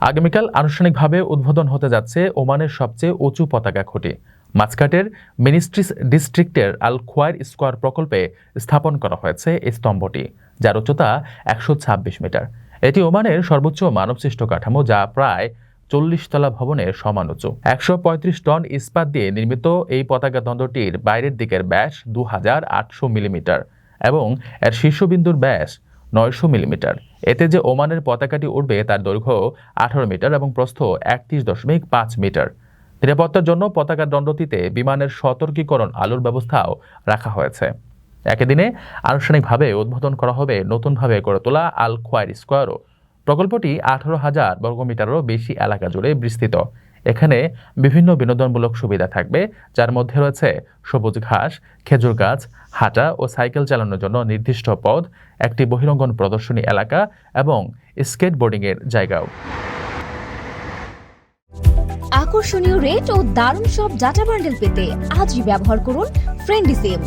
আগামীকাল আনুষ্ঠানিকভাবে উদ্বোধন হতে যাচ্ছে ওমানের সবচেয়ে উঁচু পতাকা খুঁটি। মাছকাটের মিনিস্ট্রিস ডিস্ট্রিক্টের আল খোয়ার স্কোয়ার প্রকল্পে স্থাপন করা হয়েছে এই স্তম্ভটি, যার উচ্চতা একশো ছাব্বিশ মিটার। এটি ওমানের সর্বোচ্চ মানবসৃষ্ট কাঠামো যা প্রায় চল্লিশ তলা ভবনের সমান উঁচু। একশো পঁয়ত্রিশ টন ইস্পাত দিয়ে নির্মিত এই পতাকা দ্বন্দ্বটির বাইরের দিকের ব্যাস দু হাজার আটশো মিলিমিটার এবং এর শীর্ষবিন্দুর ব্যাস নয়শো মিলিমিটার। এতে যে ওমানের পতাকাটি উঠবে তার দৈর্ঘ্য আঠারো মিটার এবং প্রস্থ একত্রিশ দশমিক পাঁচ মিটার। নিরাপত্তার জন্য পতাকা দণ্ডটিতে বিমানের সতর্কীকরণ আলোর ব্যবস্থাও রাখা হয়েছে। একই দিনে আনুষ্ঠানিকভাবে উদ্বোধন করা হবে নতুনভাবে গড়ে তোলা আল খোয়ার স্কোয়ারও। প্রকল্পটি আঠারো হাজার বর্গমিটারেরও বেশি এলাকা জুড়ে বিস্তৃত। এখানে বিভিন্ন বিনোদনমূলক সুবিধা থাকবে, যার মধ্যে রয়েছে সবুজ ঘাস, খেজুর গাছ, হাঁটা ও সাইকেল চালানোর জন্য নির্দিষ্ট পথ, একটি বহিরঙ্গন প্রদর্শনী এলাকা এবং স্কেট স্কেটবোর্ডিংয়ের জায়গাও। আকর্ষণীয় রেট ও দারুণ সব ডাটা বান্ডেল পেতে আজই ব্যবহার করুন ফ্রেন্ডি সিম